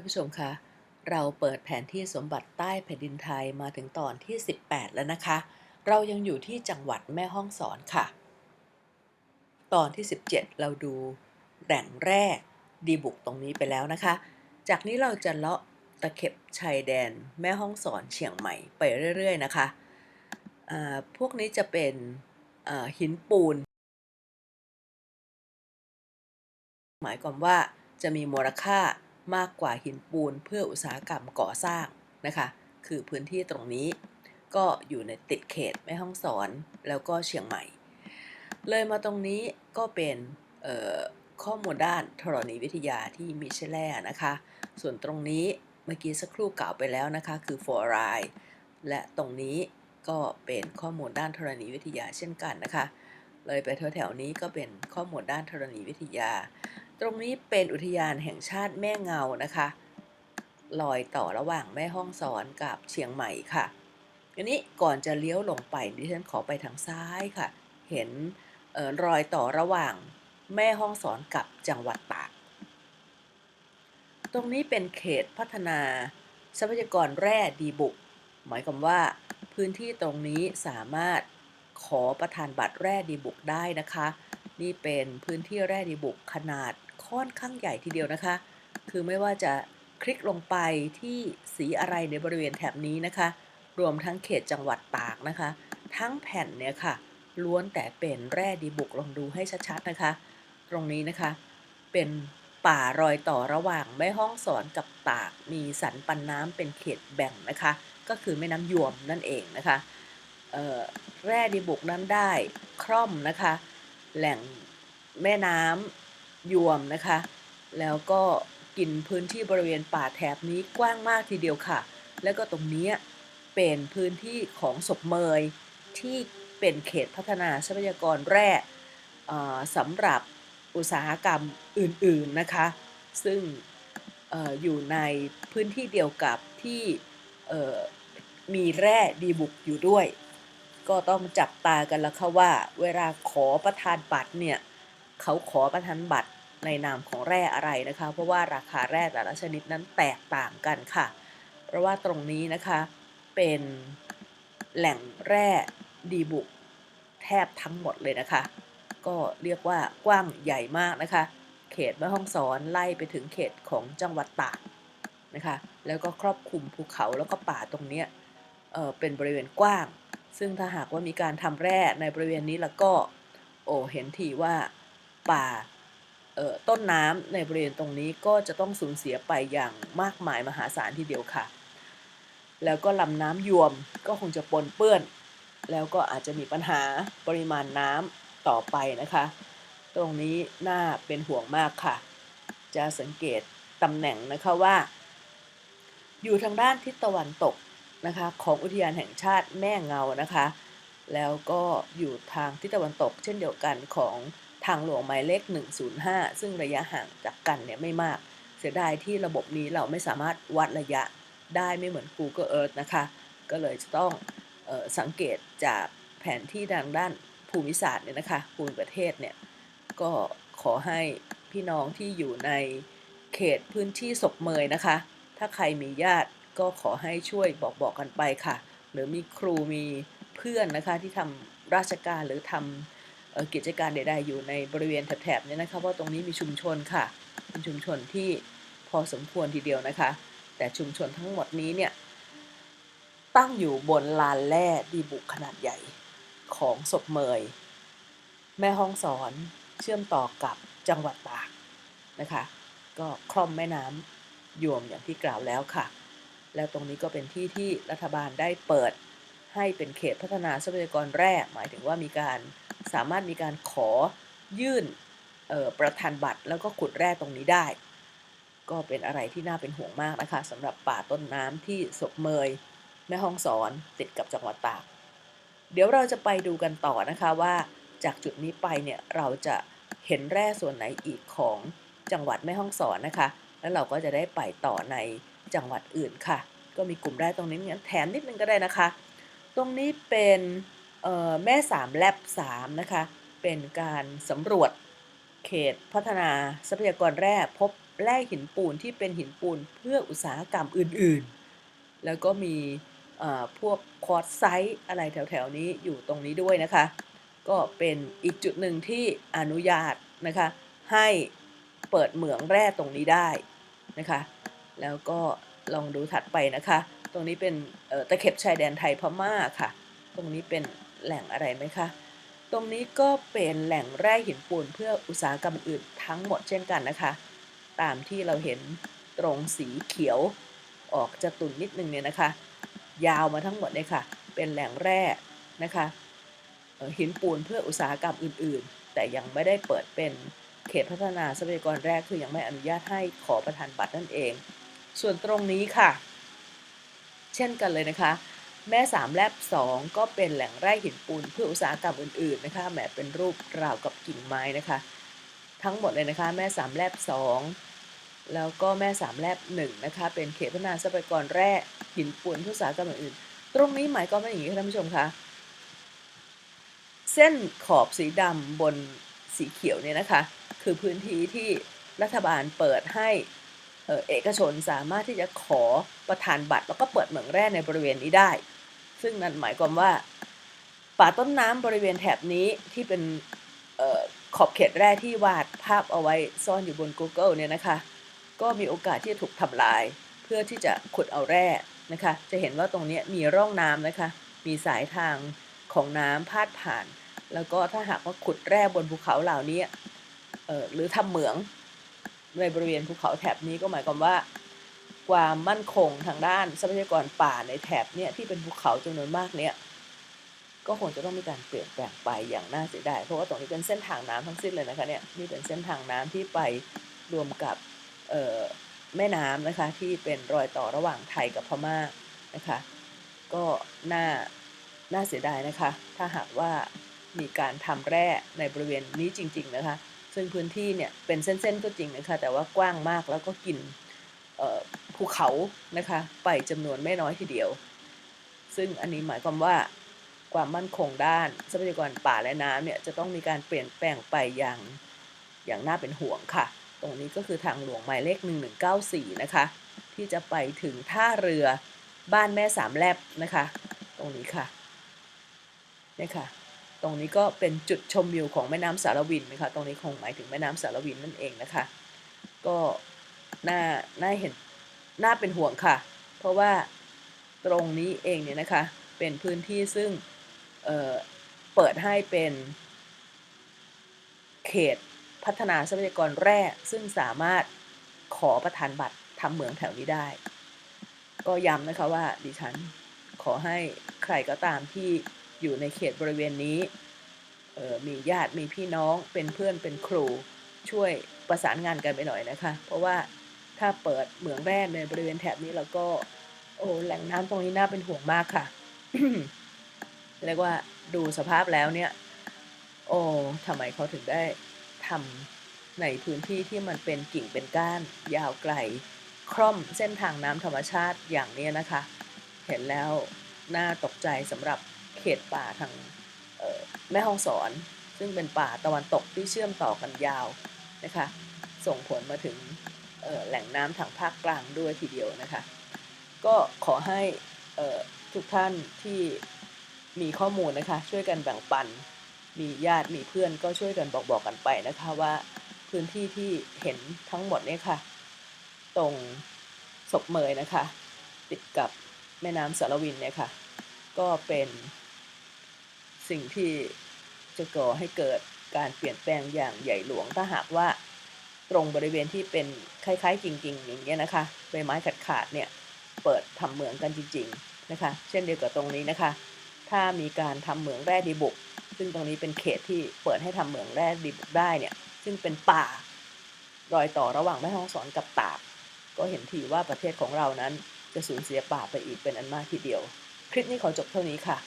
านผู้ชมคะเราเปิดแผนที่สมบัติใต้แผ่นดินไทยมาถึงตอนที่ 18 แล้วนะคะ เรายังอยู่ที่จังหวัดแม่ฮ่องสอนค่ะ ตอนที่ 17 เราดูแหล่งแร่ดีบุกตรงนี้ไปแล้วนะคะ จากนี้เราจะเลาะตะเข็บชายแดนแม่ฮ่องสอนเชียงใหม่ไปเรื่อย ๆ นะคะ พวกนี้จะเป็นหินปูน หมายความว่าจะมีมูลค่า มากกว่าหินปูนเพื่ออุตสาหกรรมก่อสร้างนะคะ คือพื้นที่ตรงนี้ก็อยู่ในติดเขตแม่ฮ่องสอนแล้วก็เชียงใหม่ เลยมาตรงนี้ก็เป็นข้อมูลด้านธรณีวิทยาที่มีเชลแร่นะคะ ส่วนตรงนี้เมื่อกี้สักครู่กล่าวไปแล้วนะคะ คือฟลูออไรด์และตรงนี้ก็เป็นข้อมูลด้านธรณีวิทยาเช่นกันนะคะ เลยไปแถวๆนี้ก็เป็นข้อมูลด้านธรณีวิทยา ตรงนี้เป็นอุทยานแห่งชาติแม่เงานะคะลอยต่อระหว่างแม่ห้องสอนกับเชียงใหม่ค่ะทีนี้ก่อนจะเลี้ยวลงไปดิฉันขอไปทางซ้ายค่ะ เห็นออรอยต่อระหว่างแม่ห้องสอนกับจังหวัดตาก ตรงนี้เป็นเขตพัฒนาทรัพยากรแร่ดีบุก หมายความว่าพื้นที่ตรงนี้สามารถขอประทานบัตรแร่ดีบุกได้นะคะ นี่เป็นพื้นที่แร่ดีบุกขนาด ค่อนข้างใหญ่ทีเดียวนะคะ คือไม่ว่าจะคลิกลงไปที่สีอะไรในบริเวณแถบนี้นะคะ รวมทั้งเขตจังหวัดตากนะคะ ทั้งแผ่นเนี่ยค่ะ ล้วนแต่เป็นแร่ดีบุกลองดูให้ชัดๆนะคะ ตรงนี้นะคะ เป็นป่ารอยต่อระหว่างแม่ห้องสอนกับตาก มีสันปันน้ำเป็นเขตแบ่งนะคะ ก็คือแม่น้ำยวมนั่นเองนะคะแร่ดีบุกนั้นได้คร่อมนะคะ แหล่งแม่น้ำ ยวมนะคะ แล้วก็กินพื้นที่บริเวณป่าแถบนี้กว้างมากทีเดียวค่ะ แล้วก็ตรงนี้เป็นพื้นที่ของศพเมยที่เป็นเขตพัฒนาทรัพยากรแร่สำหรับอุตสาหกรรมอื่นๆนะคะ ซึ่งออยู่ในพื้นที่เดียวกับที่มีแร่ดีบุกอยู่ด้วย ก็ต้องจับตากันแล้วค่ะว่า เวลาขอประทานบัตรเนี่ย เขาขอประทานบัตรในนามของแร่อะไรนะคะ เพราะว่าราคาแร่แต่ละชนิดนั้นแตกต่างกันค่ะ เพราะว่าตรงนี้นะคะเป็นแหล่งแร่ดีบุกแทบทั้งหมดเลยนะคะ ก็เรียกว่ากว้างใหญ่มากนะคะ เขตแม่ฮ่องสอนไล่ไปถึงเขตของจังหวัดตากนะคะ แล้วก็ครอบคลุมภูเขาแล้วก็ป่าตรงนี้เอ่อเป็นบริเวณกว้าง ซึ่งถ้าหากว่ามีการทำแร่ในบริเวณนี้แล้วก็ โอ้เห็นทีว่า ป่าต้นน้ำในบริเวณตรงนี้ก็จะต้องสูญเสียไปอย่างมากมายมหาศาลทีเดียวค่ะ แล้วก็ลำน้ำยวมก็คงจะปนเปื้อน แล้วก็อาจจะมีปัญหาปริมาณน้ำต่อไปนะคะ ตรงนี้น่าเป็นห่วงมากค่ะ จะสังเกตตำแหน่งนะคะว่า อยู่ทางด้านทิศตะวันตกนะคะของอุทยานแห่งชาติแม่เงานะคะ แล้วก็อยู่ทางทิศตะวันตกเช่นเดียวกันของ ทางหลวงหมายเลข 105 ซึ่งระยะห่างจากกันเนี่ยไม่มาก เสียดายที่ระบบนี้เราไม่สามารถวัดระยะได้ไม่เหมือน Google Earth นะคะ ก็เลยจะต้องออสังเกตจากแผนที่ทางด้านภูมิศาสตร์เนี่ยนะคะภูมิประเทศเนี่ย ก็ขอให้พี่น้องที่อยู่ในเขตพื้นที่ศพเมยนะคะ ถ้าใครมีญาติก็ขอให้ช่วยบอกบอกกันไปค่ะ หรือมีครูมีเพื่อนนะคะที่ทำราชการหรือทำ กิจการใดๆอยู่ในบริเวณแถบๆเนี้นะคะว่าตรงนี้มีชุมชนค่ะเป็นชุมชนที่พอสมควรทีเดียวนะคะ แต่ชุมชนทั้งหมดนี้เนี่ยตั้งอยู่บนลานแร่ดีบุกขนาดใหญ่ของศพเมย แม่ห้องสอนเชื่อมต่อกับจังหวัดตากนะคะ ก็คล่อมแม่น้ำยวมอย่างที่กล่าวแล้วค่ะ แล้วตรงนี้ก็เป็นที่ที่รัฐบาลได้เปิดให้เป็นเขตพัฒนาทรัพยากรแร่หมายถึงว่ามีการ สามารถมีการขอยื่นประธานบัตรแล้วก็ขุดแร่ตรงนี้ได้ ก็เป็นอะไรที่น่าเป็นห่วงมากนะคะสำหรับป่าต้นน้ำที่ศพเมยแม่ห้องสอนติดกับจังหวัดตาก เดี๋ยวเราจะไปดูกันต่อนะคะว่าจากจุดนี้ไปเนี่ยเราจะเห็นแร่ส่วนไหนอีกของจังหวัดแม่ฮ่องสอนนะคะ แล้วเราก็จะได้ไปต่อในจังหวัดอื่นค่ะ ก็มีกลุ่มแร่ตรงนี้งั้นแถมนิดนึงก็ได้นะคะ ตรงนี้เป็น แม่สามแลบสามนะคะ เป็นการสำรวจเขตพัฒนาทรัพยากรแร่พบแร่หินปูนที่เป็นหินปูนเพื่ออุตสาหกรรมอื่นๆ แล้วก็มีพวกคอร์สไซต์อะไรแถวๆนี้อยู่ตรงนี้ด้วยนะคะ ก็เป็นอีกจุดหนึ่งที่อนุญาตนะคะ ให้เปิดเหมืองแร่ตรงนี้ได้นะคะ แล้วก็ลองดูถัดไปนะคะ ตรงนี้เป็นตะเข็บชายแดนไทยพม่าค่ะ ตรงนี้เป็น แหล่งอะไรไหมคะ ตรงนี้ก็เป็นแหล่งแร่หินปูนเพื่ออุตสาหกรรมอื่นทั้งหมดเช่นกันนะคะ ตามที่เราเห็นตรงสีเขียวออกจะตุ่นนิดนึงเนี่ยนะคะ ยาวมาทั้งหมดเลยค่ะ เป็นแหล่งแร่นะคะหินปูนเพื่ออุตสาหกรรมอื่น ๆ แต่ยังไม่ได้เปิดเป็นเขตพัฒนาทรัพยากรแรกคือยังไม่อนุญาตให้ขอประทานบัตรนั่นเอง ส่วนตรงนี้ค่ะ เช่นกันเลยนะคะ แม่สามแลบสองก็เป็นแหล่งแร่หินปูนเพื่ออุตสาหกรรมอื่นๆนะคะแหมเป็นรูปราวกับกิ่งไม้นะคะ ทั้งหมดเลยนะคะ แม่สามแลบสองแล้วก็แม่สามแลบหนึ่งนะคะ เป็นเขตพัฒนาทรัพยากรแร่หินปูนเพื่ออุตสาหกรรมอื่นๆตรงนี้หมายความว่าอย่างนี้ค่ะท่านผู้ชมคะเส้นขอบสีดำบนสีเขียวเนี่ยนะคะ คือพื้นที่ที่รัฐบาลเปิดให้ เออเอกชนสามารถที่จะขอประทานบัตร แล้วก็เปิดเหมืองแร่ในบริเวณนี้ได้ ซึ่งนั่นหมายความว่า ป่าต้นน้ำบริเวณแถบนี้ที่เป็นออขอบเขตแร่ที่วาดภาพเอาไว้ซ่อนอยู่บน Google เนี่ยนะคะ ก็มีโอกาสที่จะถูกทำลาย เพื่อที่จะขุดเอาแร่นะคะ จะเห็นว่าตรงนี้มีร่องน้ำนะคะ มีสายทางของน้ำพาดผ่าน แล้วก็ถ้าหากว่าขุดแร่บนภูเขาเหล่านี้หรือทำเหมือง ในบริเวณภูเขาแถบนี้ก็หมายความว่า ความมั่นคงทางด้านทรัพยากรป่าในแถบเนี่ยที่เป็นภูเขาจำนวนมากเนี่ยก็คงจะต้องมีการเปลี่ยนแปลงไปอย่างน่าเสียดายเพราะว่าตรงนี้เป็นเส้นทางน้ำทั้งสิ้นเลยนะคะเนี่ยนี่เป็นเส้นทางน้ำที่ไปรวมกับแม่น้ำนะคะที่เป็นรอยต่อระหว่างไทยกับพม่านะคะ ก็น่าน่าเสียดายนะคะ ถ้าหากว่ามีการทำแร่ในบริเวณนี้จริง ๆ นะคะ ซึ่งพื้นที่เนี่ยเป็นเส้นๆก็จริงนะคะ แต่ว่ากว้างมากแล้วก็กินภูเขานะคะ ไปจำนวนไม่น้อยทีเดียว ซึ่งอันนี้หมายความว่าความมั่นคงด้านทรัพยากรป่าและน้ำเนี่ยจะต้องมีการเปลี่ยนแปลงไปอย่างอย่างน่าเป็นห่วงค่ะ ตรงนี้ก็คือทางหลวงหมายเลข 1194 นะคะ ที่จะไปถึงท่าเรือบ้านแม่สามแลบนะคะ ตรงนี้ค่ะนี่ค่ะ ตรงนี้ก็เป็นจุดชมวิวของแม่น้ำสารวินนะคะ ตรงนี้คงหมายถึงแม่น้ำสารวินนั่นเองนะคะ ก็น่าน่าเห็นน่าเป็นห่วงค่ะ เพราะว่าตรงนี้เองเนี่ยนะคะ เป็นพื้นที่ซึ่งเเปิดให้เป็นเขตพัฒนาทรัพยากรแร่ซึ่งสามารถขอประทานบัตรทำเหมืองแถวนี้ได้ ก็ย้ำนะคะว่าดิฉันขอให้ใครก็ตามที่ อยู่ในเขตบริเวณนี้เออมีญาติมีพี่น้องเป็นเพื่อนเป็นครูช่วยประสานงานกันไปหน่อยนะคะ เพราะว่าถ้าเปิดเหมืองแร่ในบริเวณแถบนี้แล้วก็ โอ้แหล่งน้ำตรงนี้น่าเป็นห่วงมากค่ะเรียกว่าดูสภาพแล้วเนี่ย โอ้ทำไมเขาถึงได้ทำในพื้นที่ที่มันเป็นกิ่งเป็นก้าน ยาวไกลคร่อมเส้นทางน้ำธรรมชาติอย่างนี้นะคะ เห็นแล้วน่าตกใจสำหรับ เขตป่าทางแม่ฮ่องสอน ซึ่งเป็นป่าตะวันตกที่เชื่อมต่อกันยาวนะคะ ส่งผลมาถึงแหล่งน้ำทางภาคกลางด้วยทีเดียวนะคะ ก็ขอให้ทุกท่านที่มีข้อมูลนะคะ ช่วยกันแบ่งปัน มีญาติมีเพื่อนก็ช่วยกันบอกบอกกันไปนะคะว่าพื้นที่ที่เห็นทั้งหมดเนี่ยค่ะ ตรงศพเมยนะคะ ติดกับแม่น้ำสารวินเนี่ยค่ะ ก็เป็น สิ่งที่จะก่อให้เกิดการเปลี่ยนแปลงอย่างใหญ่หลวงถ้าหากว่าตรงบริเวณที่เป็นคล้ายๆ จริง ๆ อย่างเงี้ยนะคะใบไม้ขาดๆเนี่ยเปิดทำเหมืองกันจริง ๆนะคะ เช่นเดียวกับตรงนี้นะคะ ถ้ามีการทำเหมืองแร่ดีบุก ซึ่งตรงนี้เป็นเขตที่เปิดให้ทำเหมืองแร่ดีบุกได้เนี่ยซึ่งเป็นป่ารอยต่อระหว่างแม่ฮ่องสอนกับตาก ก็เห็นทีว่าประเทศของเรานั้นจะสูญเสียป่าไปอีกเป็นอันมากทีเดียว คลิปนี้ขอจบเท่านี้ค่ะ